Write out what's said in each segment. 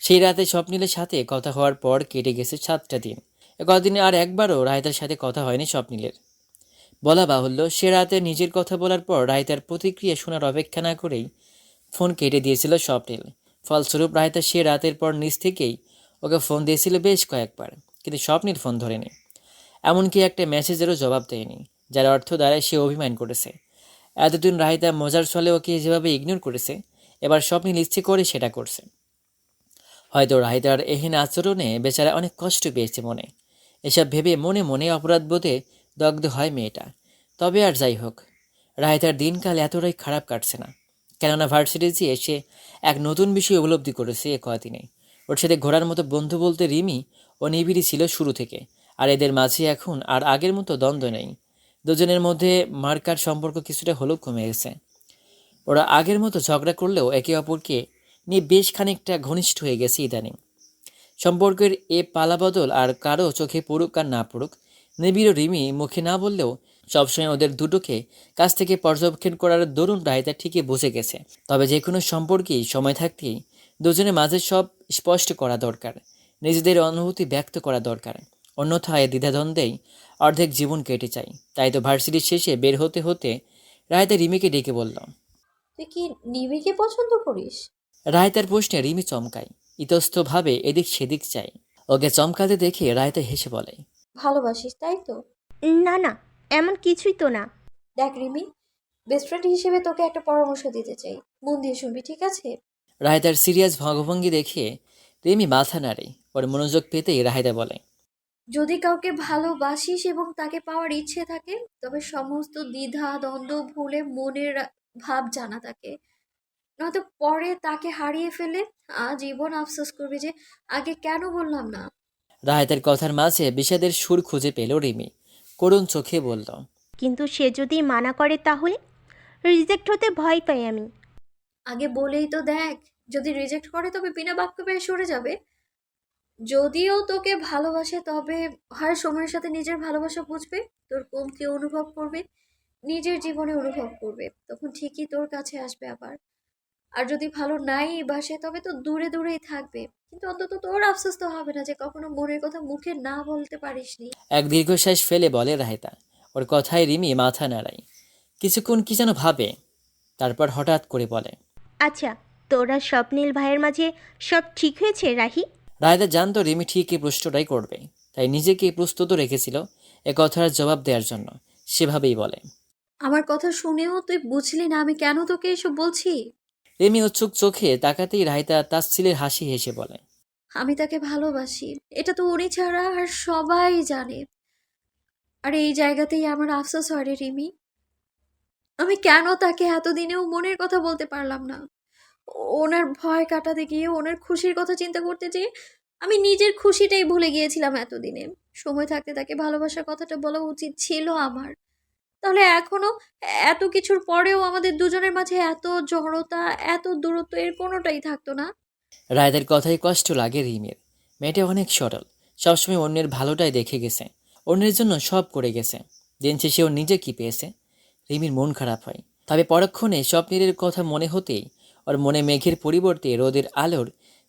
সেই রাতে স্বপ্নীলের সাথে কথা হওয়ার পর কেটে গেছে সাতটা দিন। কদিনে আর একবারও রায়তার সাথে কথা হয়নি স্বপ্নীলের। বলা বাহুল্য, সে রাতে নিজের কথা বলার পর রায়তার প্রতিক্রিয়া শোনার অপেক্ষা না করেই ফোন কেটে দিয়েছিল স্বপ্নীল। ফলস্বরূপ রায়তা সে রাতের পর নিজ থেকেই ওকে ফোন দিয়েছিল বেশ কয়েকবার, কিন্তু স্বপ্নীল ফোন ধরেনি। এমনকি একটা মেসেজেরও জবাব দেয়নি, যার অর্থ দ্বারা সে অভিমান করেছে। এতদিন রায়তা মজার ছলে ওকে যেভাবে ইগনোর করেছে, এবার স্বপ্নীল ইচ্ছে করে সেটা করছে। হয়তো রাহিতার এহেন আচরণে বেচারা অনেক কষ্ট পেয়েছে মনে। এসব ভেবে মনে মনে অপরাধবোধে দগ্ধ হয় মেয়েটা। তবে আর যাই হোক রাহিতার দিনকাল এতটাই খারাপ কাটছে না। কেননা ভার্সিটিতে এসে এক নতুন বিষয় উপলব্ধি করেছে এ কদিনে ওর সাথে ঘোরার মতো বন্ধু বলতে রিমি ও নিবিড়ি ছিল শুরু থেকে, আর এদের মাঝে এখন আর আগের মতো দ্বন্দ্ব নেই। দুজনের মধ্যে মার্কার সম্পর্ক কিছুটা হলেও কমে গেছে। ওরা আগের মতো ঝগড়া করলেও একে অপরকে নিয়ে বেশ খানিকটা ঘনিষ্ঠ হয়ে গেছে ইদানিং। সম্পর্কের এ পালাবদল আর কারও চোখে পড়ুক আর না পড়ুক, নিবিড় রিমি মুখে না বললেও সবসময় ওদের দুটোকে কাছ থেকে পর্যবেক্ষণ করার দরুন রায়তা ঠিকই বুঝে গেছে। তবে যে কোনো সম্পর্কেই সময় থাকতেই দুজনের মাঝে সব স্পষ্ট করা দরকার, নিজেদের অনুভূতি ব্যক্ত করা দরকার। অন্যথায় দ্বিধাদ্বন্দ্বেই অর্ধেক জীবন কেটে যায়। তাই তো ভার্সিটির শেষে বের হতে হতে রায়তা রিমিকে ডেকে বলল তুই কি নিবিকে পছন্দ করিস? রায়তার প্রশ্নে রিমি চমকায়। ইতস্তভাবে এদিক সেদিক চাই ওকে চমকাতে দেখে রায়তা হেসে বলে ভালোবাসিস তাই তো? না না এমন কিছুই তো না। দেখ রিমি বেস্ট ফ্রেন্ড হিসেবে তোকে একটা পরামর্শ দিতে চাই। মন দিয়ে শুনবি ঠিক আছে? রায়তার সিরিয়াস ভঙ্গভঙ্গি দেখে রিমি মাথা নাড়ে। ওর মনোযোগ পেতেই রায়তা বলে যদি কাউকে ভালোবাসিস এবং তাকে পাওয়ার ইচ্ছে থাকে তবে সমস্ত দ্বিধা দ্বন্দ্ব ভুলে মনের ভাব জানা থাকে নয়তো পরে তাকে হারিয়ে ফেলে আজীবন আফসোস করবে যে আগে কেন বললাম না? রায়তার কথার মাঝে বিষাদের সুর খুঁজে পেল রিমি। করুণ চোখে বলল কিন্তু সে যদি মানা করে তাহলে? রিজেক্ট হতে ভয় পাই আমি। আগে বলেই তো দেখ যদি রিজেক্ট করে তবে বিনা বাক্য পেয়ে সরে যাবে। যদিও তোকে ভালোবাসে তবে হয় সময়ের সাথে নিজের ভালোবাসা বুঝবে তোর কমতি অনুভব করবে নিজের জীবনে অনুভব করবে। তখন ঠিকই তোর কাছে আসবে আবার। আর যদি ভালো নাই বাসে তবে তো দূরে দূরেই থাকবে। কিন্তু অন্তত তোর আফসোস তো হবে না যে কখনো মনের কথা মুখে না বলতে পারিসনি। এক দীর্ঘশ্বাস ফেলে বলে রায়তা ওর কথায় রিমি মাথা নাড়ায়। কিছুক্ষণ কি যেন ভাবে তারপর হঠাৎ করে বলে আচ্ছা তোরা স্বপ্নীল ভাইয়ের মাঝে সব ঠিক হয়েছে রাহি? রায়তা জানতো রিমি এই প্রশ্নটাই করবে তাই নিজেকে প্রস্তুত রেখেছিল এ কথার জবাব দেওয়ার জন্য। সেভাবেই বলে। আমার কথা শুনেও তুই বুঝলি না আমি কেন তোকে এসব বলছি? রিমি উৎসুক চোখে তাকাতেই রায়তা তাচ্ছিলের হাসি হেসে বলে আমি তাকে ভালোবাসি এটা তো উনি ছাড়া আর সবাই জানে। আর এই জায়গাতেই আমার আফসোস হয় রে রিমি। আমি কেন তাকে এতদিনেও মনের কথা বলতে পারলাম না? ওনার ভয় কাটাতে গিয়ে ওনার খুশির কথা চিন্তা করতে যেয়ে আমি নিজের খুশিটাই ভুলে গিয়েছিলাম এতদিনে। সময় থাকতে তাকে ভালোবাসার কথাটা বলা উচিত ছিল আমার। তাহলে এখনও এত কিছুর পরেও আমাদের দুজনের মাঝে এত জড়তা, এত দূরত্ব এর কোনোটাই থাকতো না। রায়দের কথাই কষ্ট লাগে রিমের। মেয়েটা অনেক সরল, সবসময় অন্যের ভালোটাই দেখে গেছে, অন্যের জন্য সব করে গেছে। দিন শেষে ও নিজে কি পেয়েছে? রিমির মন খারাপ হয়, তবে পরক্ষণে স্বপ্নের কথা মনে হতেই ওর মনে মেঘের পরিবর্তে রোদের আলোর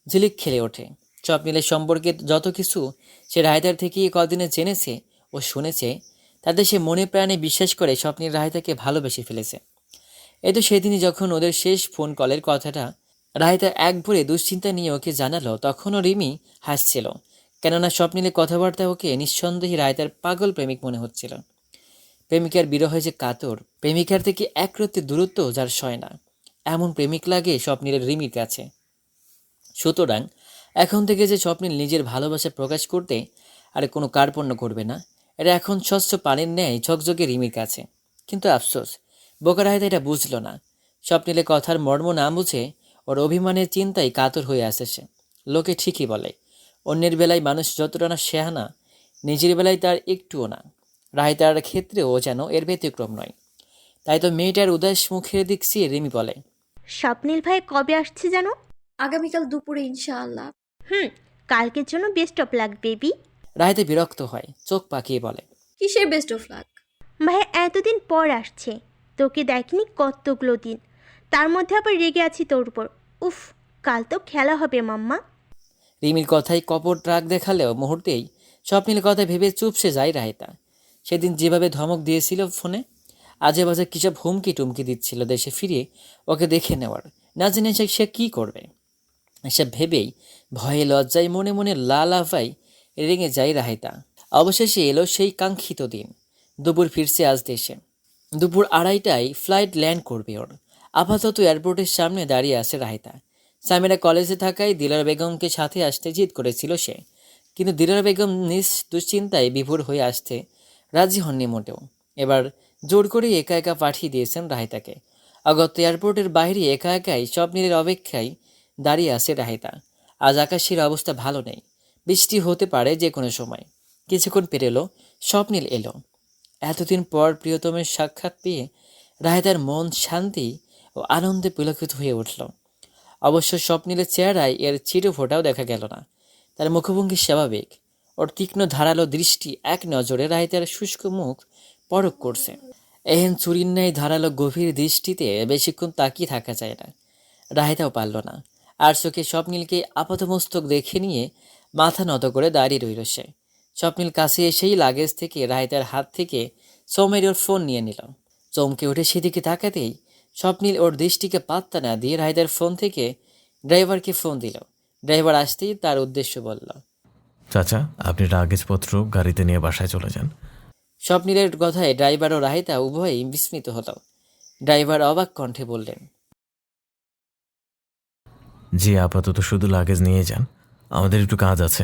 ঝিলিক খেলে ওঠে। স্বপ্নীলের সম্পর্কে যত কিছু সে রায়তার থেকে কদিনে জেনেছে ও শুনেছে, তাতে সে মনে প্রাণে বিশ্বাস করে স্বপ্নের রায়তাকে ভালোবেসে ফেলেছে। এ তো সেদিনই যখন ওদের শেষ ফোন কলের কথাটা রায়তা এক ভরে দুশ্চিন্তা নিয়ে ওকে জানালো, তখনও রিমি হাসছিল, কেননা স্বপ্নিলে কথাবার্তা ওকে নিঃসন্দেহে রায়তার পাগল প্রেমিক মনে হচ্ছিল। প্রেমিকার বিরহে যে কাতর, প্রেমিকার থেকে এক রত্তি দূরত্ব যার সয় না। এমন প্রেমিক লাগে স্বপ্নিলের রিমির কাছে। সুতরাং, এখন থেকে যে স্বপ্নিল নিজের ভালোবাসা প্রকাশ করতে আর কোনো কার্পণ্য করবে না এটা এখন স্বচ্ছ পানির ন্যায় ঝকঝকে রিমির কাছে। কিন্তু আফসোস বোকা রায়তা এটা বুঝলো না। স্বপ্নিলে কথার মর্ম না বুঝে ওর অভিমানের চিন্তায় কাতর হয়ে আসে সে। লোকে ঠিকই বলে, অন্যের বেলায় মানুষ যতটা না শেহানা, নিজের বেলায় তার একটুও না। রায়তার ক্ষেত্রেও যেন এর ব্যতিক্রম নয়। তাই তো মেয়েটার উদাস মুখের দিক রিমি বলে স্বপ্নীল ভাই কবে আসছে জানো? আগামীকাল দুপুরে ইনশাআল্লাহ। হুম কালকের জন্য বেস্ট অফ লাক বেবি রায়তে বিরক্ত হয় চোখ পাকিয়ে বলে। কিসের বেস্ট অফ লাক ভাই এতদিন পর আসছে। তোকে দেখনি কতগুলো দিন। তার মধ্যে আবার রেগে আছি তোর উপর। উফ কাল তো খেলা হবে মাম্মা। রিমির কথায় কপট রাগ দেখালেও মুহূর্তেই স্বপ্নিল কথা ভেবে চুপসে যায় রায়তা সেদিন যেভাবে ধমক দিয়েছিল ফোনে আজে বাজে কিসব হুমকি টুমকি দিচ্ছিল দেশে ফিরে ওকে দেখে নেওয়ার। না জেনে সে সে কী করবে। এসব ভেবেই ভয়ে লজ্জায় মনে মনে লাল আফাই রেঙে যায় রাহেতা। অবশেষে এলো সেই কাঙ্ক্ষিত দিন। দুপুর ফিরছে আজ দেশে। দুপুর আড়াইটায় ফ্লাইট ল্যান্ড করবে ওর। আপাতত এয়ারপোর্টের সামনে দাঁড়িয়ে আছে রাহেতা। সামিরা কলেজে থাকায় দিলার বেগমকে সাথে আসতে জিদ করেছিল সে। কিন্তু দিলার বেগম নিজ দুশ্চিন্তায় বিভোর হয়ে আসতে রাজি হননি মোটেও। এবার জোর করে একা একা পাঠিয়ে দিয়েছেন রাহেতাকে। অগত এয়ারপোর্টের বাইরে একা একাই স্বপ্নের অপেক্ষায় দাঁড়িয়ে আছে রাহেতা। আজ আকাশের অবস্থা ভালো নেই। বৃষ্টি হতে পারে যে কোনো সময়। কিছুক্ষণ পেরেলো স্বপ্নীল এলো। এতদিন পর প্রিয়তমের সাক্ষাৎ পেয়ে রাহেতার মন শান্তি ও আনন্দে পুলকিত হয়ে উঠল। অবশ্য স্বপ্নীলের চেহারায় এর চিরো ফোটাও দেখা গেল না। তার মুখভঙ্গি স্বাভাবিক। ওর তীক্ষ্ণ ধারালো দৃষ্টি এক নজরে রাহিতার শুষ্ক মুখ পরক করছে। এহেন চুরির ন্যায় ধারালো গভীর দৃষ্টিতে বেশিক্ষণ তাকিয়ে থাকা যায় না। রাহিতাও পারল না। আর চোখে স্বপ্নীলকে আপাতমস্তক দেখে নিয়ে মাথা নত করে দাঁড়িয়ে রইল সে। স্বপ্নীল কাছে এসেই লাগেজ থেকে রাহিতার হাত থেকে সৌমের ওর ফোন নিয়ে নিল। চমকে উঠে সেদিকে তাকাতেই স্বপ্নীল ওর দৃষ্টিকে পাত্তা না দিয়ে রাহিতার ফোন থেকে ড্রাইভারকে ফোন দিল। ড্রাইভার আসতেই তার উদ্দেশ্য বলল, চাচা, আপনি লাগেজপত্র গাড়িতে নিয়ে বাসায় চলে যান। স্বপ্নীলের কথায় ড্রাইভার ও রাহিতা উভয়ই বিস্মিত হলো ড্রাইভার অবাক কণ্ঠে বললেন জি আপাতত শুধু লাগেজ নিয়ে যান। আমাদের একটু কাজ আছে।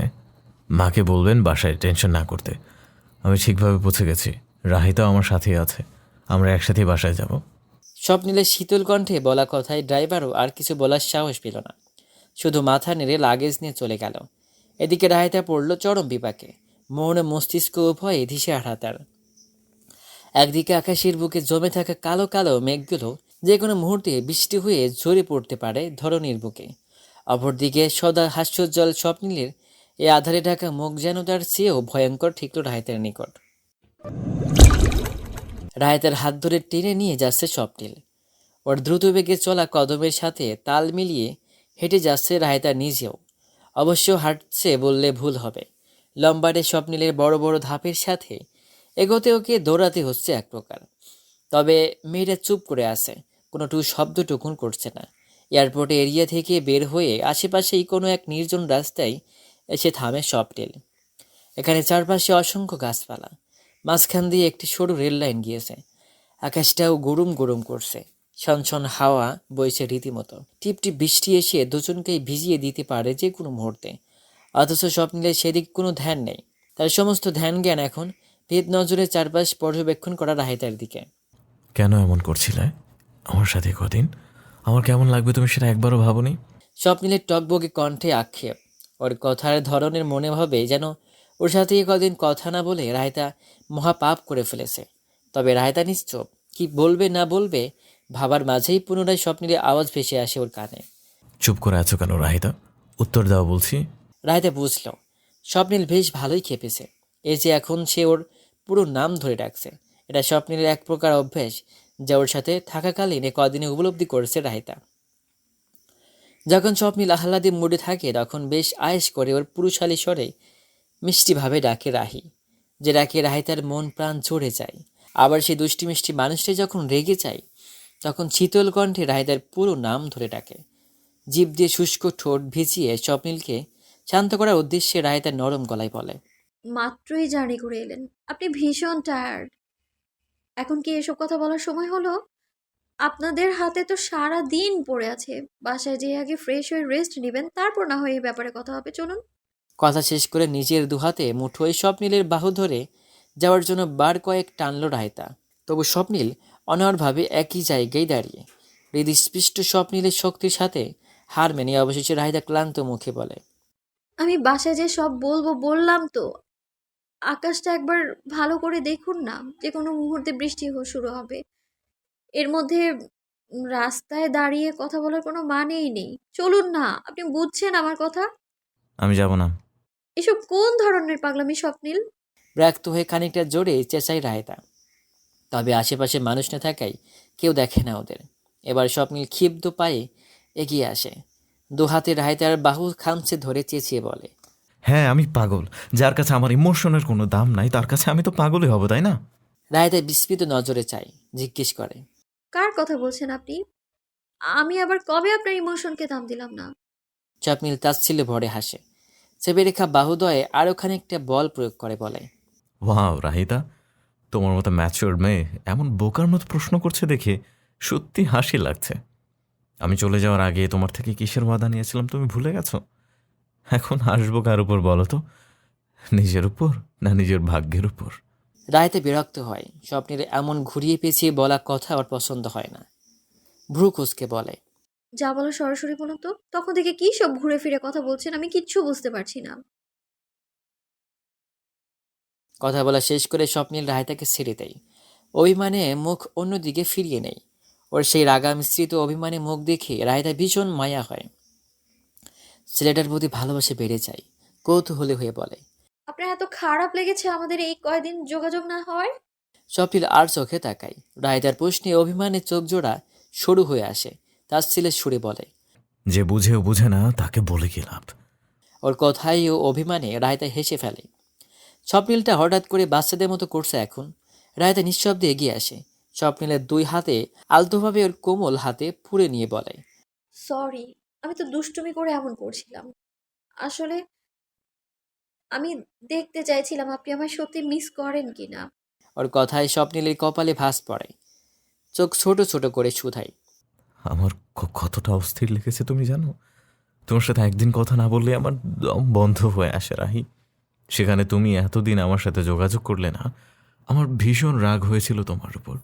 মাকে বলবেন বাসায় টেনশন না করতে। আমি ঠিকভাবে পৌঁছে গেছি। রাহিতাও আমার সাথেই আছে। আমরা একসাথেই বাসায় যাব। স্বপ্নীলের শীতল কণ্ঠে বলা কথায় ড্রাইভারও আর কিছু বলার সাহস পেল না। শুধু মাথা নেড়ে লাগেজ নিয়ে চলে গেল। এদিকে রাহিতা পড়ল চরম বিপাকে। মন মস্তিষ্ক উভয়ে ধীসে হারাতার একদিকে আকাশের বুকে জমে থাকা কালো কালো মেঘগুলো যে কোনো মুহূর্তে বৃষ্টি হয়ে ঝরে পড়তে পারে ধরনীর বুকে। অপরদিকে সদা হাস্যোজ্জ্বল স্বপ্নীলের এ আধারে ঢাকা মুখ যেন তার চেয়েও ভয়ঙ্কর ঠিকল রাহিতের নিকট। রায়তের হাত ধরে টেনে নিয়ে যাচ্ছে স্বপ্নীল। ওর দ্রুত বেগে চলা কদমের সাথে তাল মিলিয়ে হেঁটে যাচ্ছে রায়তা নিজেও। অবশ্য হাঁটছে বললে ভুল হবে। লম্বাটে স্বপ্নীলের বড় বড় ধাপের সাথে এগোতে ওকে দৌড়াতে হচ্ছে এক প্রকার। তবে মেয়েটা চুপ করে আছে, কোনো টু শব্দ টুকুন করছে না। এয়ারপোর্ট এরিয়া থেকে বের হয়ে আশেপাশেই কোনো এক নির্জন রাস্তায় এসে থামে স্বপ্নীল এখানে চারপাশে অসংখ্য গাছপালা, মাঝখান দিয়ে একটি সরু রেল লাইন গিয়েছে। আকাশটাও গরম গরম করছে, ছনছন হাওয়া বইছে রীতিমতো। টিপ টিপ বৃষ্টি এসে দুজনকেই ভিজিয়ে দিতে পারে যে কোনো মুহূর্তে। অথচ স্বপ্নিলের সেদিক কোনো ধ্যান নেই। তার সমস্ত ধ্যান জ্ঞান এখন ভেদ নজরে চারপাশ পর্যবেক্ষণ করা রাহিতার দিকে। কেন এমন করছিলে? আমার সাথে কদিন? আমার কেমন লাগবে তুমি সেটা একবারও ভাবনি? স্বপ্নিলের টকবগে কণ্ঠে আক্ষেপ। ওর কথার ধরনের মনে হবে যেন ওর সাথে কদিন কথা না বলে রায়তা মহাপাপ করে ফেলেছে। তবে রায়তা নিশ্চুপ। কি বলবে না বলবে ভাবার মাঝেই পুনরায় স্বপ্নিলের আওয়াজ ভেসে আসে ওর কানে। চুপ করে আছো কেন রাহিতা? উত্তর দাও বলছি। রায়তা বুঝল, স্বপ্নিল বেশ ভালোই খেপেছে। এই যে এখন সে ওর পুরো নাম ধরে ডাকছে, এটা স্বপ্নিলের এক প্রকার অভ্যেস যা ওর সাথে থাকাকালীন এ কদিনে উপলব্ধি করেছে রাহিতা যখন স্বপ্নিল আহ্লাদে মুডে থাকে, তখন বেশ আয়েস করে ওর পুরুষালী স্বরে মিষ্টিভাবে ডাকে রাহি, যে ডাকে রাহিতার মন প্রাণ চড়ে যায়। আবার সেই দুষ্টি মিষ্টি মানুষটা যখন রেগে যায়, তখন শীতল কণ্ঠে রাহিতার পুরো নাম ধরে ডাকে। জীব দিয়ে শুষ্ক ঠোঁট ভিজিয়ে স্বপ্নিলকে শান্ত করার উদ্দেশ্যে রায়তা নরম গলায় বলে মাত্রই জার্নি করে এলেন। আপনি ভীষণ টায়ার্ড এখন কি এসব কথা বলার সময় হলো? আপনাদের হাতে তো সারা দিন পড়ে আছে। বাসায় যেয়ে আগে ফ্রেশ হয়ে রেস্ট নেবেন তারপর না হয় এই ব্যাপারে কথা হবে। চলুন। কথা শেষ করে নিজের দুহাতে মুঠোয় স্বপ্নিলের বাহু ধরে যাওয়ার জন্য বার কয়েক টানল রায়তা। তবু স্বপ্নীল অনারভাবে একই জায়গায় দাঁড়িয়ে হৃদস্পৃষ্ট স্বপ্নীলের শক্তির সাথে হার মেনে অবশেষে রাহিদা ক্লান্ত মুখে বলে আমি বাসায় যে সব বলব বললাম তো। আকাশটা একবার ভালো করে দেখুন না যে কোনো মুহূর্তে বৃষ্টি হো- শুরু হবে। এর মধ্যে রাস্তায় দাঁড়িয়ে কথা বলার কোনো মানেই নেই। চলুন না আপনি বুঝছেন আমার কথা? আমি যাব না। এসব কোন ধরনের পাগলামি স্বপ্নিল? ব্যক্ত হয়ে খানিকটা জোরে চেঁচাই রায়তা। তবে আশেপাশে মানুষ না থাকায় কেউ দেখে না ওদের। এবার স্বপ্নীল ক্ষিপ্ত পায়ে এগিয়ে আসে। দু হাতে রাহিতার বাহু খামছে ধরে চেঁচিয়ে বলে হ্যাঁ আমি পাগল। যার কাছে আমার ইমোশনের কোনো দাম নাই তার কাছে আমি তো পাগলই হব তাই না? রাহিতা বিস্মিত নজরে চাই জিজ্ঞেস করে কার কথা বলছেন আপনি? আমি আবার কবে আপনার ইমোশনকে দাম দিলাম না? স্বপ্নীল তাচ্ছিল ভরে হাসে চেপে রেখা বাহুদয়ে আরও খানিকটা বল প্রয়োগ করে বলে ওয়াও রাহিতা তোমার মতো ম্যাচিওর মেয়ে এমন বোকার মতো প্রশ্ন করছে দেখে সত্যি হাসি লাগছে। আমি চলে যাওয়ার আগে তোমার থেকে কিসের ওয়াদা নিয়েছিলাম তুমি ভুলে গেছো? এখন আসব কার উপর বলো তো? নিজের উপর না নিজের ভাগ্যের উপর? রায়তে বিরক্ত হয়। স্বপ্নের এমন ঘুরিয়ে পেঁচিয়ে বলা কথা ওর পছন্দ হয় না। ভ্রু কুচকে বলে যা বলো সরাসরি বলুন তো। তখন থেকে কি সব ঘুরে ফিরে কথা বলছেন আমি কিচ্ছু বুঝতে পারছি না। কথা বলা শেষ করে স্বপ্নীল রায়তাকে ছেড়ে দেয়। অভিমানে মুখ অন্যদিকে ফিরিয়ে নেয়। ওর সেই রাগা মিশ্রিত অভিমানে মুখ দেখে রায়তা ভীষণ মায়া হয়। ছেলেটার প্রতি ভালোবাসা বেড়ে যায় কৌতূহলী হয়ে বলে। আপনার এত খারাপ লেগেছে আমাদের এই কয়দিন যোগাযোগ না হওয়ার? স্বপ্নীল আর চোখে তাকায়। রায়তার প্রশ্নে অভিমানে চোখ জোড়া সরু হয়ে আসে। তার ছেলে সুরে বলে যে বুঝেও বুঝে না তাকে বলে কি লাভ? ওর কথাই ও অভিমানে রায়তা হেসে ফেলে। স্বপ্নীলটা হঠাৎ করে বাচ্চাদের মতো করছে এখন। রায়তা নিঃশব্দে এগিয়ে আসে। স্বপ্নীলের দুই হাতে আলতোভাবে ওর কোমল হাতে পুড়ে নিয়ে বলে। সরি আমি তো দুষ্টুমি করে এমন করছিলাম। আসলে আমি দেখতে চাইছিলাম আপনি আমায় সত্যি মিস করেন কিনা। ওর কথায় স্বপ্নীলের কপালে ভাস পড়ে। চোখ ছোট ছোট করে শুধায়। আমার ক- কতটা অস্থির লেগেছে তুমি জানো? তোমার সাথে একদিন কথা না বললে আমার দম বন্ধ হয়ে আসে রাহি। সেখানে তুমি এতদিন আমার সাথে যোগাযোগ করলে না আমার ভীষণ রাগ হয়েছিল তোমার উপর।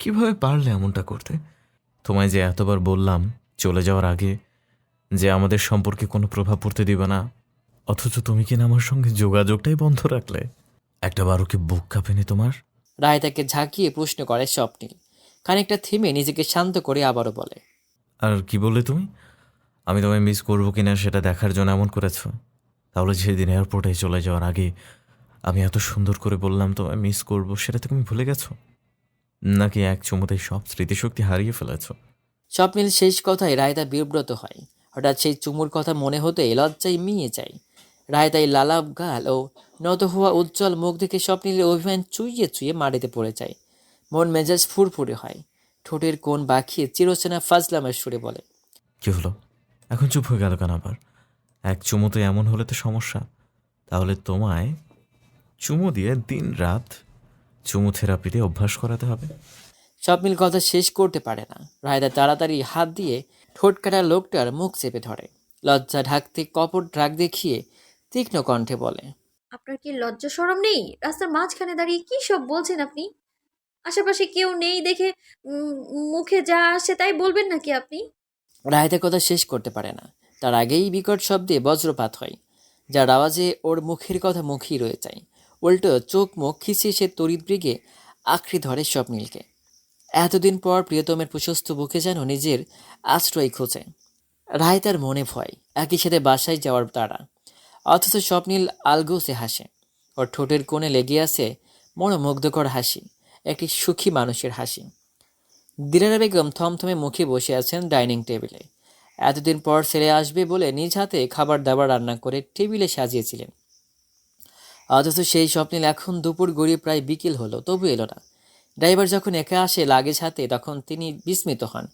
কীভাবে পারলে এমনটা করতে? তোমায় যে এতবার বললাম চলে যাওয়ার আগে যে আমাদের সম্পর্কে কোনো প্রভাব পড়তে দিবে না অথচ তুমি কিনা আমার সঙ্গে যোগাযোগটাই বন্ধ রাখলে? একটা বারো কি বুক কাঁপেনি তোমার? রায় তাকে ঝাঁকিয়ে প্রশ্ন করে স্বপ্নীল খানিকটা থেমে নিজেকে শান্ত করে আবারও বলে আর কি বললে তুমি? আমি তোমায় মিস করব কিনা সেটা দেখার জন্য এমন করেছ। তাহলে যেদিন এয়ারপোর্টে চলে যাওয়ার আগে আমি এত সুন্দর করে বললাম তোমায় মিস করব সেটা তুমি ভুলে গেছো? নাকি এক চুমুতে সব স্মৃতিশক্তি হারিয়ে ফেলেছো? স্বপ্নীল শেষ কথায় রায়তা বিব্রত হয়। হঠাৎ সেই চুমুর কথা মনে হতে লজ্জায় মিয়ে যায়। রায়তাই লালাব গাল ও নত হওয়া উজ্জ্বল মুখ দেখে স্বপ্নীলের অভিমান চুইয়ে চুইয়ে মাটিতে পড়ে যায়। মন মেজাজ ফুরফুরে হয়। ঠোঁটের কোণ বাঁকিয়ে চিরচেনা ফাজলামের সুরে বলে কি হলো? এখন চুপ হয়ে গেল কেন আবার? এক চুমুতে এমন হলে তো সমস্যা। তাহলে তোমায় চুমু দিয়ে দিন রাত চুমু থেরাপিতে অভ্যাস করাতে হবে। স্বপ্নীল কথা শেষ করতে পারে না। রায়দা তাড়াতাড়ি হাত দিয়ে ঠোঁট কাটা লোকটার মুখ চেপে ধরে। লজ্জা ঢাকতে কপট রাগ দেখিয়ে তীক্ষ্ণ কণ্ঠে বলে আপনার কি লজ্জা সরম নেই? রাস্তার মাঝখানে দাঁড়িয়ে কি সব বলছেন আপনি? আশেপাশে কেউ নেই দেখে মুখে যা আসে তাই বলবেন নাকি আপনি? রায়তা কথা শেষ করতে পারে না। তার আগেই বিকট শব্দে বজ্রপাত হয় যার আওয়াজে ওর মুখের কথা মুখেই রয়ে যায়। উল্টো চোখ মুখ খিচিয়ে সে তড়িৎ ব্রিগে আঁকড়ে ধরে স্বপ্নীলকে এতদিন পর প্রিয়তমের প্রশস্ত বুকে যেন নিজের আশ্রয় খোঁজে। রায় তার মনে ভয়, একই সাথে বাসায় যাওয়ার তারা অথচ স্বপ্নীল আলগোসে হাসে। ওর ঠোঁটের কোণে লেগে আছে মনোমুগ্ধকর হাসি, একটি সুখী মানুষের হাসি। দিলারা বেগম থমথমে মুখে বসে আছেন ডাইনিং টেবিলে। এতদিন পর ছেলে আসবে বলে নিজ হাতে খাবার দাবার রান্না করে টেবিলে সাজিয়েছিলেন। অথচ সেই স্বপ্নিল এখন দুপুর গড়িয়ে প্রায় বিকেল হলো, তবু এলো না। ড্রাইভার যখন একা আসে লাগেজ হাতে, তখন তিনি বিস্মিত হন।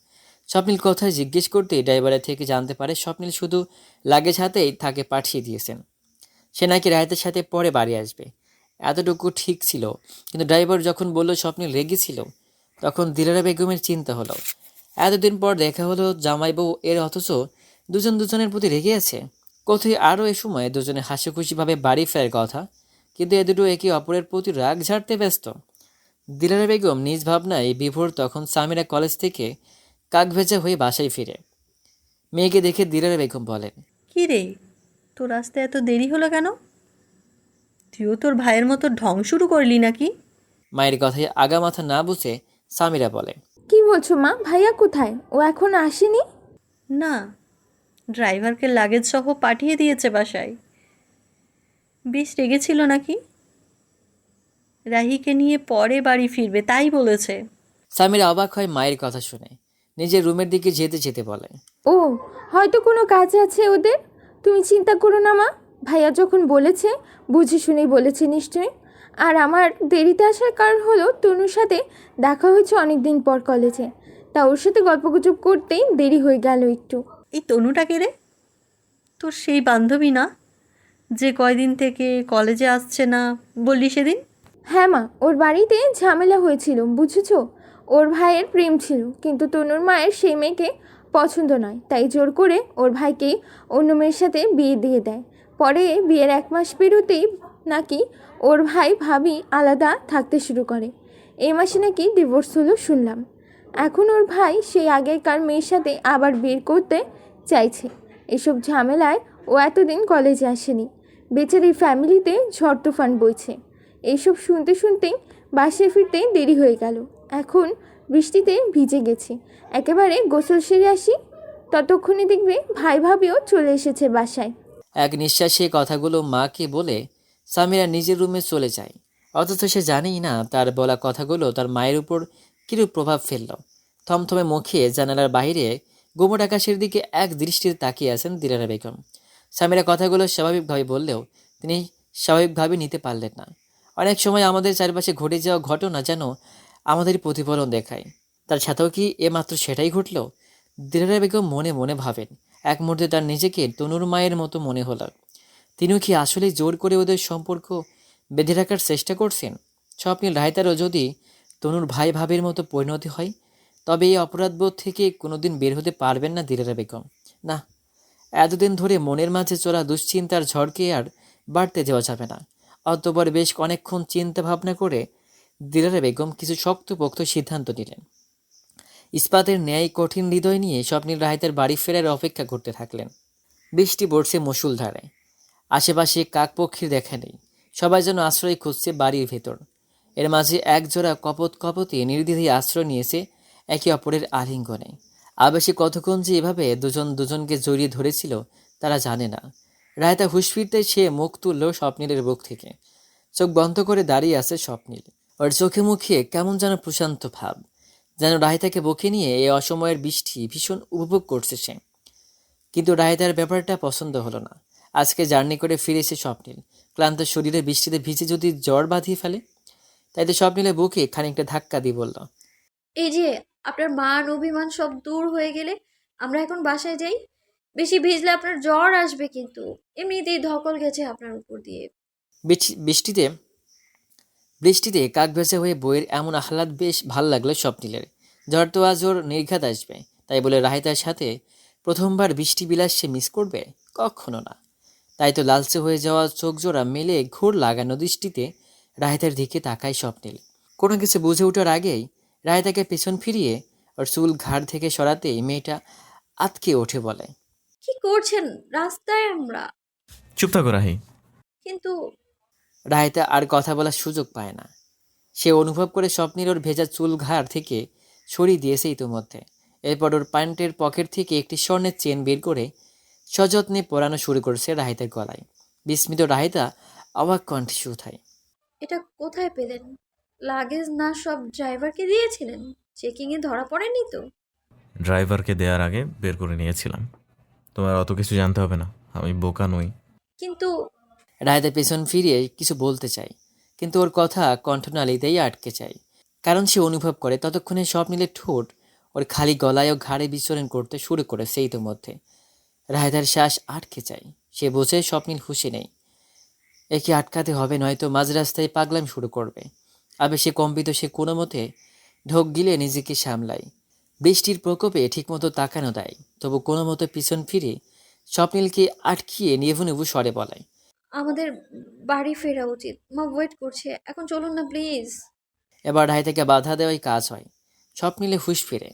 স্বপ্নিল কথায় জিজ্ঞেস করতে ড্রাইভারের থেকে জানতে পারে স্বপ্নিল শুধু লাগেজ হাতেই তাকে পাঠিয়ে দিয়েছেন। সে নাকি রায়তের সাথে পরে বাড়ি আসবে। এতটুকু ঠিক ছিল, কিন্তু ড্রাইভার যখন বলল স্বপ্নিল রেগেছিল তখন দিলারা বেগমের চিন্তা হলো। এতদিন পর দেখা হলো জামাই বউ এর অথচ দুজন দুজনের প্রতি রেগে আছে। কোথায় আরও এ সময় দুজনে হাসি খুশিভাবে বাড়ি ফেরার কথা? কিন্তু এ দুটো একে অপরের প্রতি রাগ ঝাড়তে ব্যস্ত। দিলারা বেগম নিজ ভাবনায় বিভোর তখন সামিরা কলেজ থেকে কাক ভেজা হয়ে বাসায় ফিরে। মেয়েকে দেখে দিলারা বেগম বলেন কি রে তোর আসতে এত দেরি হলো কেন? তুইও তোর ভাইয়ের মতো ঢং শুরু করলি নাকি? মায়ের কথায় আগা মাথা না বুঝে সামিরা বলে কি বলছো মা? ভাইয়া কোথায়? ও এখন আসেনি? না ড্রাইভারকে লাগেজ সহ পাঠিয়ে দিয়েছে বাসায়। বেশ রেগেছিল নাকি? রাহিকে নিয়ে পরে বাড়ি ফিরবে তাই বলেছে। সামিরা অবাক হয় মায়ের কথা শুনে নিজের রুমের দিকে যেতে যেতে বলে। ও হয়তো কোনো কাজ আছে ওদের? তুমি চিন্তা করো না মা। ভাইয়া যখন বলেছে বুঝে শুনেই বলেছে নিশ্চয়ই। আর আমার দেরিতে আসার কারণ হলো তনুর সাথে দেখা হয়েছে অনেক দিন পর কলেজে। তা ওর সাথে গল্পগুজব করতেই দেরি হয়ে গেল একটু। এই তনুটাকে রে? তোর সেই বান্ধবী না? যে কয়দিন থেকে কলেজে আসছে না বললি সেদিন? হ্যাঁ মা, ওর বাড়িতে ঝামেলা হয়েছিল, বুঝেছ? ওর ভাইয়ের প্রেম ছিল, কিন্তু তনুর মায়ের সেই মেয়েকে পছন্দ নয়। তাই জোর করে ওর ভাইকে অন্য মেয়ের সাথে বিয়ে দিয়ে দেয়। পরে বিয়ের এক মাস পেরোতেই নাকি ওর ভাই ভাবি আলাদা থাকতে শুরু করে। এই মাসে নাকি ডিভোর্স হলো শুনলাম। এখন ওর ভাই সেই আগেকার মেয়ের সাথে আবার বিয়ে করতে চাইছে। এসব ঝামেলায় ও এতদিন কলেজে আসেনি। বেচারি ফ্যামিলিতে ঝড় তুফান বইছে। এইসব শুনতে শুনতেই বাসায় ফিরতে দেরি হয়ে গেল। এখন বৃষ্টিতে ভিজে গেছি। একেবারে গোসল সেরে আসি। ততক্ষণে দেখবে ভাই ভাবিও চলে এসেছে বাসায়। এক নিঃশ্বাসে কথাগুলো মাকে বলে সামিরা নিজের রুমে চলে যায়। অথচ সে জানেই না তার বলা কথাগুলো তার মায়ের উপর কিরূপ প্রভাব ফেলল। থমথমে মুখে জানালার বাইরে গোমট আকাশের দিকে এক দৃষ্টিতে তাকিয়ে আছেন দিলারা বেগম। সামিরা কথাগুলো স্বাভাবিকভাবে বললেও তিনি স্বাভাবিকভাবে নিতে পারলেন না। অনেক সময় আমাদের চারপাশে ঘটে যাওয়া ঘটনা যেন আমাদের প্রতিফলন দেখায়। তার সাথেও কি এ মাত্র সেটাই ঘটল? দিলারা বেগম মনে মনে ভাবেন, এক মুহূর্তে তার নিজেকে তনুর মায়ের মতো মনে হলো। তিনিও কি আসলে জোর করে ওদের সম্পর্ক বেঁধে রাখার চেষ্টা করছেন? স্বপ্নীল রায়তারও যদি তনুর ভাই ভাবের মতো পরিণতি হয়, তবে এই অপরাধবোধ থেকে কোনোদিন বের হতে পারবেন না দিলারা বেগম। না এতদিন ধরে মনের মাঝে চলা দুশ্চিন্তার ঝড়কে আর বাড়তে দেওয়া যাবে না। অতপর বেশ অনেকক্ষণ চিন্তা ভাবনা করে দিলারা বেগম কিছু শক্তপোক্ত সিদ্ধান্ত নিলেন। ইস্পাতের ন্যায় কঠিন হৃদয় নিয়ে স্বপ্নীল রায়তার বাড়ি ফেরার অপেক্ষা করতে থাকলেন। বৃষ্টি পড়ছে মুসুলধারে আশেপাশে কাকপক্ষীর দেখা নেই। সবাই যেন আশ্রয় খুঁজছে বাড়ির ভেতর। এর মাঝে একজোড়া কপত কপতে নির্দ্বিধায় আশ্রয় নিয়েছে একে অপরের আলিঙ্গনে। আবেশে কতক্ষণ যে এভাবে দুজন দুজনকে জড়িয়ে ধরেছিল, তারা জানে না। রায়তা হুশ ফিরতে সে মুখ তুলল স্বপ্নীলের বুক থেকে। চোখ বন্ধ করে দাঁড়িয়ে আছে স্বপ্নীল। ওর চোখে মুখে কেমন যেন প্রশান্ত ভাব। যেন রায়তাকে বকে নিয়ে এই অসময়ের বৃষ্টি ভীষণ উপভোগ করছে সে। কিন্তু রায়তার ব্যাপারটা পছন্দ হলো না। আজকে জার্নি করে ফিরেছে স্বপ্নীল। ক্লান্ত শরীরে বৃষ্টিতে ভিজে যদি জ্বর বাঁধিয়ে ফেলে? তাই তো স্বপ্নীলের বুকে খানিকটা ধাক্কা দিয়ে বলল এই যে, আপনার মান, অভিমান সব দূর হয়ে গেলে আমরা এখন বাসায় যাই। বেশি ভিজলে আপনার জ্বর আসবে কিন্তু। এমনিতেই ধকল গেছে আপনার উপর দিয়ে। বৃষ্টিতে বৃষ্টিতে কাক ভেসে হয়ে বইয়ের এমন আহ্লাদ বেশ ভালো লাগল স্বপ্নীলের। ঝড় তো আজ ওর নির্ঘাত আসবে। তাই বলে রাহিতার সাথে প্রথমবার বৃষ্টি বিলাস সে মিস করবে? কখনো না। তাই তো লালচে হয়ে যাওয়া চোখ জোড়া মেলে ঘোর লাগানো দৃষ্টিতে রাহিতার দিকে তাকায় স্বপ্নীল। কোনো কিছু বুঝে ওঠার আগেই রাহিতাকে পেছন ফিরিয়ে ওর চুল ঘাড় থেকে সরাতেই মেয়েটা আতকে ওঠে বলে। কি করছেন? রাস্তায় আমরা। চুপ থাকো রাহি। কিন্তু রায়তা আর কথা বলার সুযোগ পায় না। সে অনুভব করে স্বপ্নের ওর ভেজা চুল ঘাড় থেকে সরিয়ে দিয়েছে ইতিমধ্যে। এরপর ওর প্যান্টের পকেট থেকে একটি স্বর্ণের চেন বের করে সযত্নে পরানো শুরু করেছে রাহিতার গলায়। বিস্মিত রাহিতা অবাক কণ্ঠে শুধায়। এটা কোথায় পেলেন? লাগেজ না সব ড্রাইভারকে দিয়েছিলেন? চেকিংয়ে ধরা পড়েনি তো? ড্রাইভারকে দেওয়ার আগে বের করে নিয়েছিলাম। তোমার অত কিছু জানতে হবে না আমি বোকা নই। কিন্তু রায়তা পেছন ফিরিয়ে কিছু বলতে চাই কিন্তু ওর কথা কণ্ঠনালীতেই আটকে যায়। কারণ সে অনুভব করে ততক্ষণে সব মিলে ঠোঁট ওর খালি গলায় ও ঘাড়ে বিচরণ করতে শুরু করে করেছে ইতিমধ্যে রায়দার শ্বাস আটকে যায় সে বোঝে স্বপ্নীল খুশি নেই একে আটকাতে হবে নয়তো মাঝ রাস্তায় পাগলাম শুরু করবে। আবে সে কম্পিত সে কোনো মতে ঢোক গিলে নিজেকে সামলায় বৃষ্টির প্রকোপে ঠিকমতো তাকানো দেয় তবু কোনো মতো পিছন ফিরে স্বপ্নীলকে আটকিয়ে নেভু নেভু স্বরে বলায় আমাদের বাড়ি ফেরা উচিত। মা ওয়েট করছে। এখন চলুন না প্লিজ এবার থেকে বাধা দেওয়াই কাজ হয়। সব মিলে হুশ ফিরে।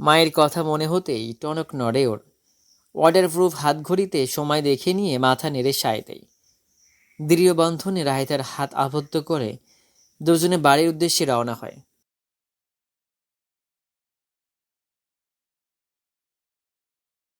মায়ের কথা মনে হতেই টনক নড়ে ওর। ওয়াটার প্রুফ হাত ঘড়িতে সময় দেখে নিয়ে মাথা নেড়ে সায় দেয়। দৃঢ় বন্ধনে রাহিতার হাত আবদ্ধ করে দুজনে বাড়ির উদ্দেশ্যে রওনা হয়।